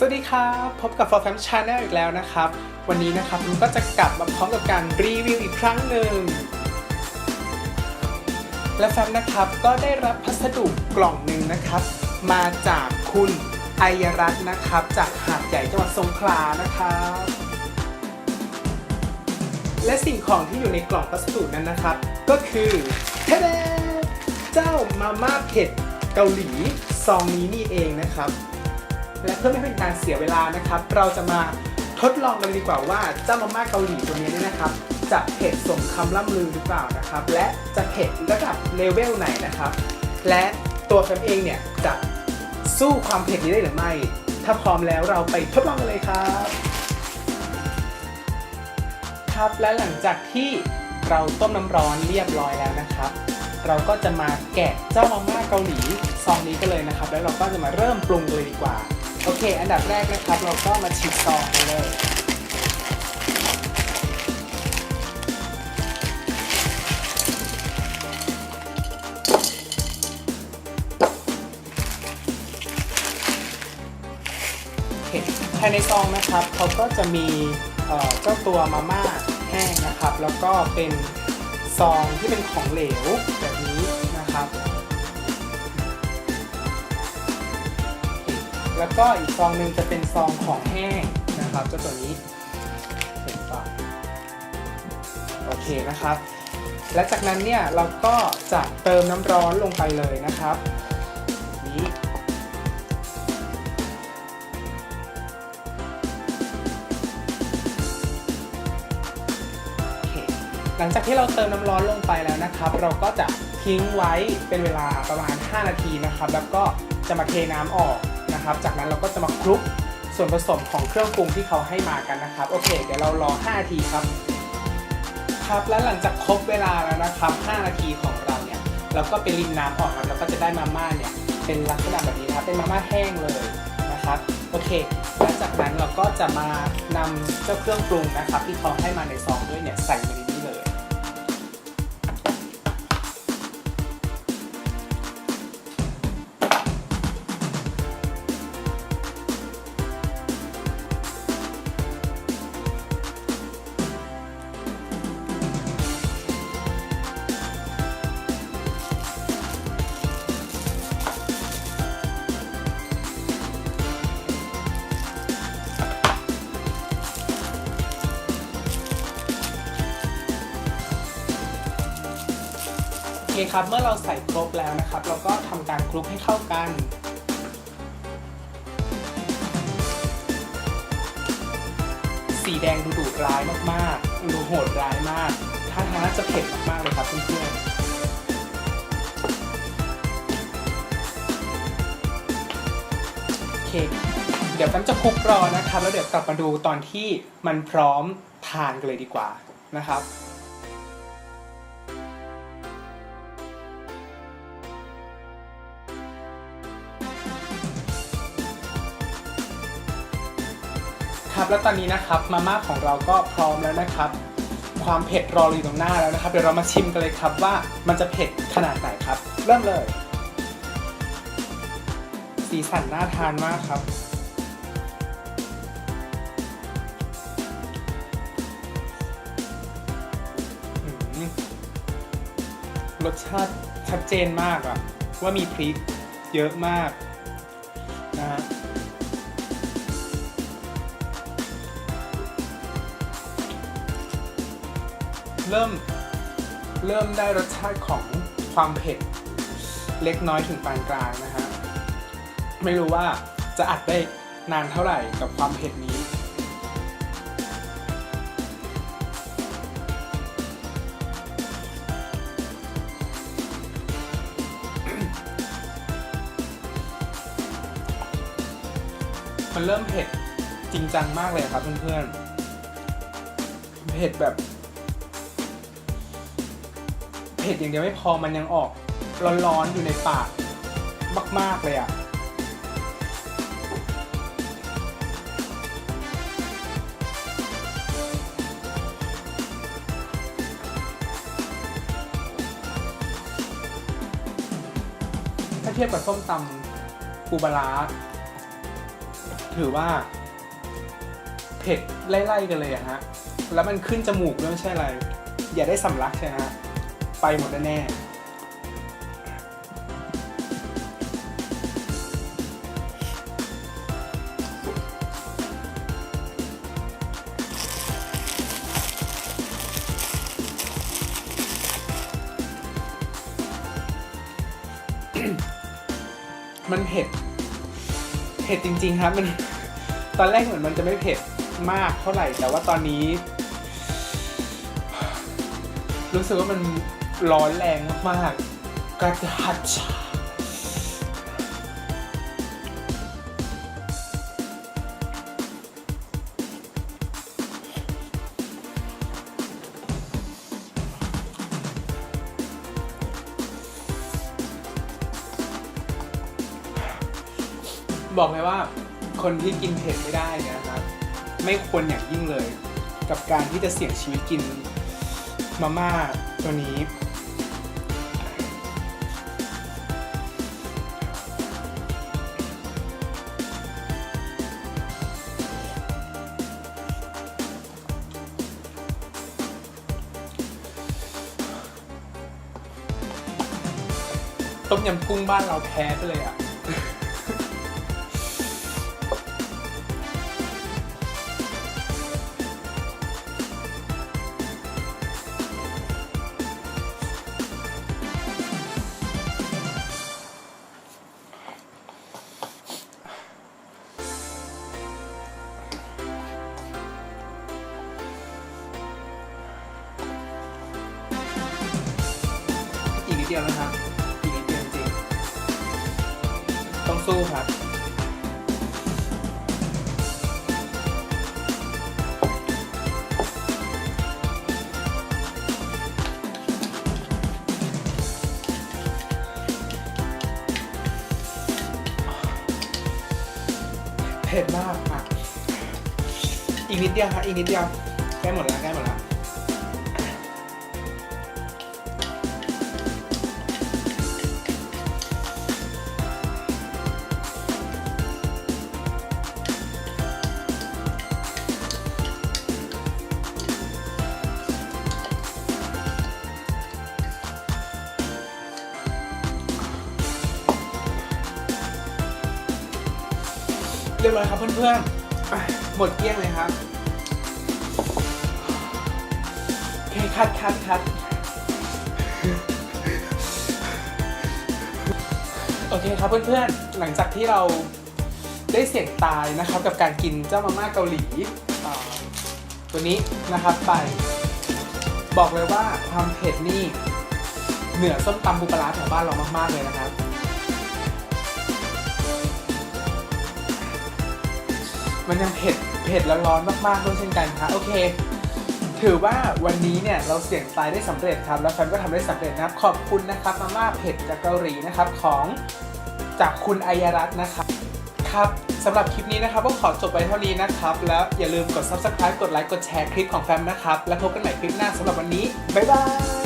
สวัสดีครับพบกับ For Fam Channel อีกแล้วนะครับ วันนี้นะครับผมก็จะกลับมาพร้อมกับการรีวิวอีกครั้งหนึ่ง และแฟมนะครับก็ได้รับพัสดุกล่องหนึ่งนะครับ มาจากคุณไอยรัตน์นะครับ จากหาดใหญ่จังหวัดสงขลานะครับและสิ่งของที่อยู่ในกล่องพัสดุนั้นนะครับ ก็คือเทเดเจ้ามาม่าเผ็ดเกาหลีซองนี้นี่เองนะครับ และเพื่อไม่ให้เป็นการเสียเวลานะครับ เราจะมาทดลองกันดีกว่าว่าเจ้ามาม่าเกาหลีตัวนี้เนี่ยนะครับ จะเผ็ดสมคำล่ำลือหรือเปล่านะครับ และจะเผ็ดระดับเลเวลไหนนะครับ และตัวแฟมเองเนี่ยจะสู้ความเผ็ดนี้ได้หรือไม่ ถ้าพร้อมแล้วเราไปทดลองกันเลยครับ ครับและหลังจากที่เราต้มน้ำร้อนเรียบร้อยแล้วนะครับ เราก็จะมาแกะเจ้ามาม่าเกาหลีซองนี้กันเลยนะครับ แล้วเราก็จะมาเริ่มปรุงเลยดีกว่า โอเค อันดับแรกนะครับ เราก็มาฉีกซองกันเลยภายในซองนะครับเขาก็จะมีเจ้าตัวมาม่าแห้งนะครับ แล้วก็เป็นซองที่เป็นของเหลวแบบนี้นะครับ แล้วก็อีกซองหนึ่งจะเป็นซองของแห้งนะครับเจ้าตัวนี้เห็นปะโอเคนะครับ และจากนั้นเนี่ยเราก็จะเติมน้ำร้อนลงไปเลยนะครับนี้โอเคหลังจากที่เราเติมน้ำร้อนลงไปแล้วนะครับ เราก็จะทิ้งไว้เป็นเวลาประมาณ 5 นาทีนะครับ แล้วก็จะมาเทน้ำออก นะครับ จากนั้นเราก็จะมาคลุกส่วนผสมของเครื่องปรุงที่เขาให้มากันนะครับ โอเค เดี๋ยวเรารอ 5 นาทีครับ ครับ และหลังจากครบเวลาแล้วนะครับ 5 นาทีของเราเนี่ย เราก็ไปรินน้ำออกครับ แล้วก็จะได้มาม่าเนี่ย เป็นลักษณะแบบนี้นะครับ เป็นมาม่าแห้งเลยนะครับ โอเค และจากนั้นเราก็จะมานำเจ้าเครื่องปรุงนะครับ ที่เขาให้มาในซองด้วยเนี่ยใส่มาใน เลยโอเคครับ เมื่อเราใส่ครบแล้วนะครับ เราก็ทำการคลุกให้เข้ากันสีแดงดูดุร้ายมากๆ ดูโหดร้ายมาก ท่าทางน่าจะเผ็ดมากๆเลยครับเพื่อนๆเคเดี๋ยวกันจะคลุกรอนะครับ แล้วเดี๋ยวกลับมาดูตอนที่มันพร้อมทานกันเลยดีกว่านะครับ ครับ แล้วตอนนี้นะครับมาม่าของเราก็พร้อมแล้วนะครับ ความเผ็ดรออยู่ตรงหน้าแล้วนะครับ เดี๋ยวเรามาชิมกันเลยครับว่ามันจะเผ็ดขนาดไหนครับ เริ่มเลย สีสันน่าทานมากครับรสชาติชัดเจนมากอะว่ามีพริกเยอะมากนะฮะ เริ่มเริ่มได้รสชาติของความเผ็ดเล็กน้อยถึงปานกลางนะฮะไม่รู้ว่าจะอัดได้นานเท่าไหร่กับความเผ็ดนี้ มันเริ่มเผ็ดจริงจังมากเลยครับเพื่อนๆ เผ็ดแบบ ผ็ดอย่างเดียวไม่พอมันยังออกร้อนๆอยู่ในปากมาก ๆ เลยอะ ถ้าเทียบกับส้มตำปูปลาร้าถถือว่า เผ็ดไล่ ๆ กันเลยอะฮะ แล้วมันขึ้นจมูกด้วยไม่ใช่อะไร อย่าได้สำลักใช่ไหมฮะ ไปหมดแน่ๆมันเผ็ด เผ็ดจริง ๆ ครับ มัน ตอนแรกเหมือนมันจะไม่เผ็ดมากเท่าไหร่ แต่ว่าตอนนี้ รู้สึกว่ามัน ร้อนแรงมากๆกระดัดชาบอกเลยว่าคนที่กินเผ็ดไม่ได้นยนะครับ ไม่ควรอย่างยิ่งเลย กับการที่จะเสี่ยงชีวิตกินมาม่าตัวนี้ ต้มยำกุ้งบ้านเราแพ้ไปเลยอะ อีกนิดเดียวนะครับ สู้ครับ เผ็ดมากอะ อีกนิดเดียวครับอีกนิดเดียวใกล้หมดแล้วใกล้หมดแล้ว เรียบร้อยครับเพื่อนๆ หมดเกลี้ยงเลยครับโอเคคัดคัดคัดโอเคครับเพื่อนๆ หลังจากที่เราได้เสี่ยงตายนะครับกับการกินเจ้ามาม่าเกาหลีตัวนี้นะครับไป บอกเลยว่าความเผ็ดนี่เหนือส้มตำปูปลาราแถวบ้านเรามากๆเลยนะครับ มันยังเผ็ดเผ็ดและร้อนมากๆด้วยเช่นกันครับโอเค ถือว่าวันนี้เนี่ยเราเสี่ยงตายได้สำเร็จครับ แล้วแฟนก็ทำได้สำเร็จนะครับ ขอบคุณนะครับมาม่าเผ็ดจากเกาหลีนะครับของจากคุณอายรัตน์นะครับครับสำหรับคลิปนี้นะครับก็ขอจบไปเท่านี้นะครับ แล้วอย่าลืมกด subscribe กดไลค์กดแชร์คลิปของแฟมนะครับ แล้วพบกันใหม่คลิปหน้าสำหรับวันนี้ บ๊ายบาย